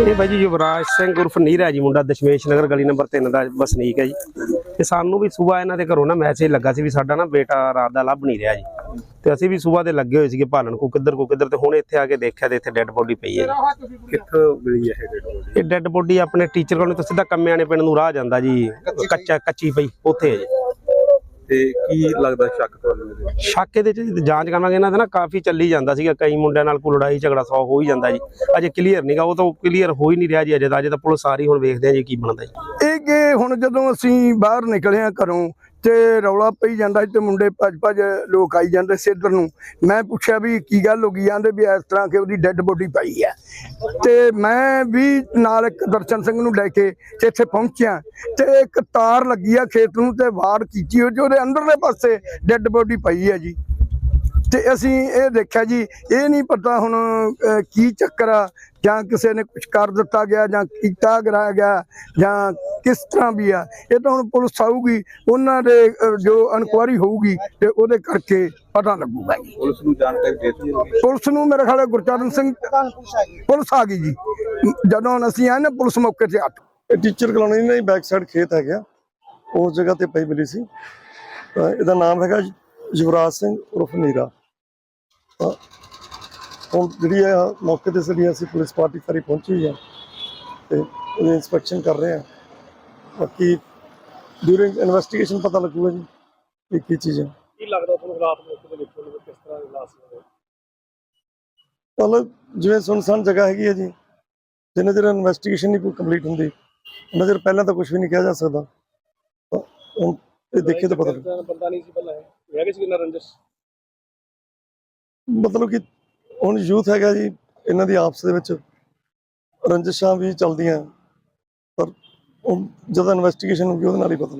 ਇਹ ਬਾਈ ਜੀ ਯੁਵਰਾਜ ਸਿੰਘ ਉਰਫ ਨੀਰਾ ਜੀ ਮੁੰਡਾ ਦਸ਼ਮੇਸ਼ ਨਗਰ ਗਲੀ ਨੰਬਰ 3 ਦਾ ਵਸਨੀਕ ਹੈ ਜੀ। ਤੇ ਸਾਨੂੰ ਵੀ ਸਵੇਰ ਇਹਨਾਂ ਦੇ ਘਰੋਂ ਨਾ ਮੈਸੇਜ ਲੱਗਾ ਸੀ ਵੀ ਸਾਡਾ ਨਾ ਬੇਟਾ ਰਾਤ ਦਾ ਲੱਭ ਨਹੀਂ ਰਿਹਾ ਜੀ। ਤੇ ਅਸੀਂ ਵੀ ਸਵੇਰ ਦੇ ਲੱਗੇ ਹੋਏ ਸੀਗੇ ਭਾਲਣ ਕੋ ਕਿੱਧਰ ਕੋ ਕਿੱਧਰ ਤੇ ਹੁਣ ਇੱਥੇ ਆ ਕੇ ਦੇਖਿਆ ਤੇ ਇੱਥੇ ਡੈੱਡ ਬੋਡੀ ਪਈ ਹੈ। ਕਿੱਥੋਂ ਮਿਲੀ ਹੈ ਇਹ ਡੈੱਡ ਬੋਡੀ ਆਪਣੇ ਟੀਚਰ ਕੋਲ ਤੋਂ ਸਿੱਧਾ ਕੰਮਿਆਣੇ ਪਿੰਡ ਨੂੰ ਰਾਹ ਜਾਂਦਾ ਜੀ ਕੱਚਾ ਕੱਚੀ ਪਈ ਉੱਥੇ ਹੈ ਜੀ। ਤੇ ਕੀ ਲੱਗਦਾ ਸ਼ੱਕ ਤੁਹਾਨੂੰ ਇਹਦੇ ਸ਼ੱਕ ਇਹਦੇ ਚ ਜਾਂਚ ਕਰਾਂਗੇ, ਇਹਨਾਂ ਦਾ ਨਾ ਕਾਫੀ ਚੱਲੀ ਜਾਂਦਾ ਸੀਗਾ, ਕਈ ਮੁੰਡਿਆਂ ਨਾਲ ਕੋਈ ਲੜਾਈ ਝਗੜਾ ਸੌ ਹੋ ਹੀ ਜਾਂਦਾ ਜੀ। ਅਜੇ ਕਲੀਅਰ ਨਹੀਂਗਾ ਉਹ ਤਾਂ ਕਲੀਅਰ ਹੋ ਹੀ ਨਹੀਂ ਰਿਹਾ ਜੀ, ਅਜੇ ਤਾਂ ਅਜੇ ਤਾਂ ਪੁਲਿਸ ਸਾਰੀ ਹੁਣ ਵੇਖਦੇ ਆ ਜੀ ਕੀ ਬਣਦਾ ਜੀ। ਕਿ ਹੁਣ ਜਦੋਂ ਅਸੀਂ ਬਾਹਰ ਨਿਕਲੇ ਆ ਘਰੋਂ ਤੇ ਰੌਲਾ ਪਈ ਜਾਂਦਾ ਤੇ ਮੁੰਡੇ ਭੱਜ ਭੱਜ ਲੋਕ ਆਈ ਜਾਂਦੇ ਸੀ ਇੱਧਰ ਨੂੰ, ਮੈਂ ਪੁੱਛਿਆ ਵੀ ਕੀ ਗੱਲ ਹੋ ਗਈ? ਆਂਦੇ ਵੀ ਇਸ ਤਰ੍ਹਾਂ ਕਿ ਉਹਦੀ ਡੈੱਡ ਬੋਡੀ ਪਈ ਹੈ। ਤੇ ਮੈਂ ਵੀ ਨਾਲ ਇੱਕ ਦਰਸ਼ਨ ਸਿੰਘ ਨੂੰ ਲੈ ਕੇ ਤੇ ਇੱਥੇ ਪਹੁੰਚਿਆ ਤੇ ਇੱਕ ਤਾਰ ਲੱਗੀ ਆ ਖੇਤ ਨੂੰ ਤੇ ਵਾਰ ਕੀਤੀ ਹੋਈ ਉਹਦੇ ਅੰਦਰਲੇ ਪਾਸੇ ਡੈੱਡ ਬੋਡੀ ਪਈ ਹੈ ਜੀ। ਤੇ ਅਸੀਂ ਇਹ ਦੇਖਿਆ ਜੀ ਇਹ ਨਹੀਂ ਪਤਾ ਹੁਣ ਕੀ ਚੱਕਰ ਆ ਜਾਂ ਕਿਸੇ ਨੇ ਕੁਝ ਕਰ ਦਿੱਤਾ ਗਿਆ ਜਾਂ ਕੀਤਾ ਕਰਾਇਆ ਗਿਆ ਜਾਂ ਕਿਸ ਤਰ੍ਹਾਂ ਵੀ ਆ। ਇਹ ਤਾਂ ਹੁਣ ਪੁਲਿਸ ਆਊਗੀ ਉਹਨਾਂ ਦੇ ਜੋ ਇਨਕੁਆਰੀ ਹੋਊਗੀ ਤੇ ਉਹਦੇ ਕਰਕੇ ਪਤਾ ਲੱਗੂਗਾ ਜੀ। ਪੁਲਿਸ ਨੂੰ ਜਾਣਕਾਰੀ ਦੇ ਦਿੱਤੀ ਹੈ ਪੁਲਿਸ ਨੂੰ ਮੇਰੇ ਖਿਆਲ ਹੈ ਗੁਰਚਰਨ ਸਿੰਘ ਪੁਲਿਸ ਆ ਗਈ ਜੀ। ਜਦੋਂ ਅਸੀਂ ਆਏ ਨਾ ਪੁਲਿਸ ਮੌਕੇ ਤੇ ਆ ਇਹ ਟੀਚਰ ਕਲੋਨੀ ਨਹੀਂ ਬੈਕ ਸਾਈਡ ਖੇਤ ਹੈਗਾ। ਉਸ ਜਗ੍ਹਾ ਤੇ ਪਈ ਮਿਲੀ ਸੀ। ਇਹਦਾ ਨਾਮ ਹੈਗਾ ਯੁਵਰਾਜ ਸਿੰਘ ਉਰਫ ਨੀਰਾ। ਹੁਣ ਜਿਹੜੀ ਹੈ ਮੌਕੇ ਤੇ ਜਿਹੜੀ ਅਸੀਂ ਪੁਲਿਸ ਪਾਰਟੀ ਸਾਰੀ ਪਹੁੰਚੀ ਹੈ ਤੇ ਉਹਦੀ ਇਨਸਪੈਕਸ਼ਨ ਕਰ ਰਹੇ ਆ। ਬਾਕੀ ਡਿਊਰਿੰਗ ਇਨਵੈਸਟੀਗੇਸ਼ਨ ਪਤਾ ਲੱਗੂਗਾ ਜੀ ਕਿ ਕੀ ਚੀਜ਼ ਹੈ ਕੀ ਲੱਗਦਾ ਤੁਹਾਨੂੰ ਰਾਤ ਮੌਕੇ ਵੇਖਣ ਨੂੰ ਕਿਸ ਤਰ੍ਹਾਂ ਦੀ ਲਾਸ਼ ਹੋਵੇ ਮਤਲਬ ਜਿਵੇਂ ਸੁਨਸਾਨ ਜਗ੍ਹਾ ਹੈਗੀ ਹੈ ਜੀ ਜਿੰਨੇ ਚਿਰ ਇਨਵੈਸਟੀਗੇਸ਼ਨ ਨਹੀਂ ਕੰਪਲੀਟ ਹੁੰਦੀ ਉਹਨਾਂ ਚਿਰ ਪਹਿਲਾਂ ਤਾਂ ਕੁਝ ਵੀ ਨਹੀਂ ਕਿਹਾ ਜਾ ਸਕਦਾ। ਹੁਣ ਇਹ ਦੇਖੇ ਤਾਂ ਪਤਾ। ਬੰਦਾ ਨਹੀਂ ਸੀ ਪਹਿਲਾਂ ਇਹ? ਹੈਗੇ ਸੀ ਨਾ ਰੰਜਸ? ਮਤਲਬ ਕਿ ਹੁਣ ਯੂਥ ਹੈਗਾ ਜੀ, ਇਹਨਾਂ ਦੀ ਆਪਸ ਦੇ ਵਿੱਚ ਰੰਜਿਸ਼ਾਂ ਵੀ ਚੱਲਦੀਆਂ, ਪਰ ਉਹ ਜਦੋਂ ਇਨਵੈਸਟੀਗੇਸ਼ਨ ਹੋਊਗੀ ਉਹਦੇ ਨਾਲ ਹੀ ਪਤਾ ਲੱਗੂ।